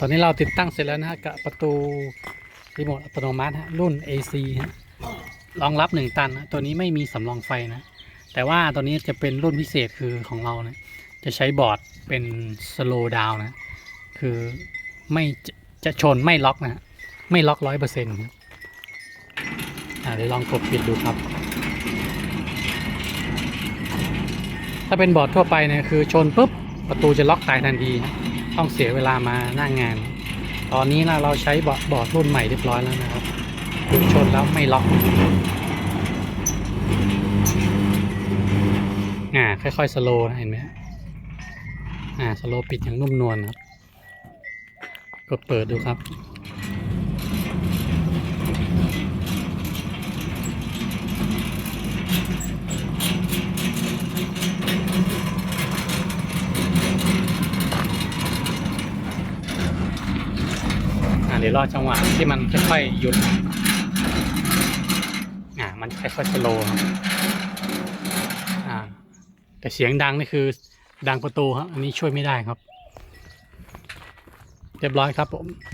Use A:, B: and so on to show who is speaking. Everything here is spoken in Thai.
A: ตอนนี้เราติดตั้งเสร็จแล้วนะฮะกับประตูรีโมทอัตโนมัติฮะรุ่น AC ฮะรองรับ 1 ตันนะตัวนี้ไม่มีสำรองไฟนะ แต่ว่าตัวนี้จะเป็นรุ่นพิเศษคือของเรานะจะใช้บอร์ดเป็น slow down นะ คือไม่จะชนไม่ล็อกนะไม่ล็อกร้อยเปอร์เซ็นต์เดี๋ยวลองกดปิดดูครับ ถ้าเป็นบอร์ดทั่วไปเนี่ยคือชนปุ๊บประตูจะล็อกตายทันทีฮะ ต้องเสียเวลามาหน้างงาน ตอนนี้นะเราใช้บอร์ดบอร์ดรุ่นใหม่เรียบร้อยแล้วนะครับชนแล้วไม่ล็อกอ่าค่อยๆสโลว์นะเห็นไหมอ่าสโลว์ปิดอย่างนุ่มนวลครับกดเปิดดูครับ ดี๋ยวรอจังหวะที่มันค่อยๆหยุดอ่ามันค่อยๆสโลครับอ่าแต่เสียงดังนี่คือดังประตูครับ อันนี้ช่วยไม่ได้ครับ เรียบร้อยครับผม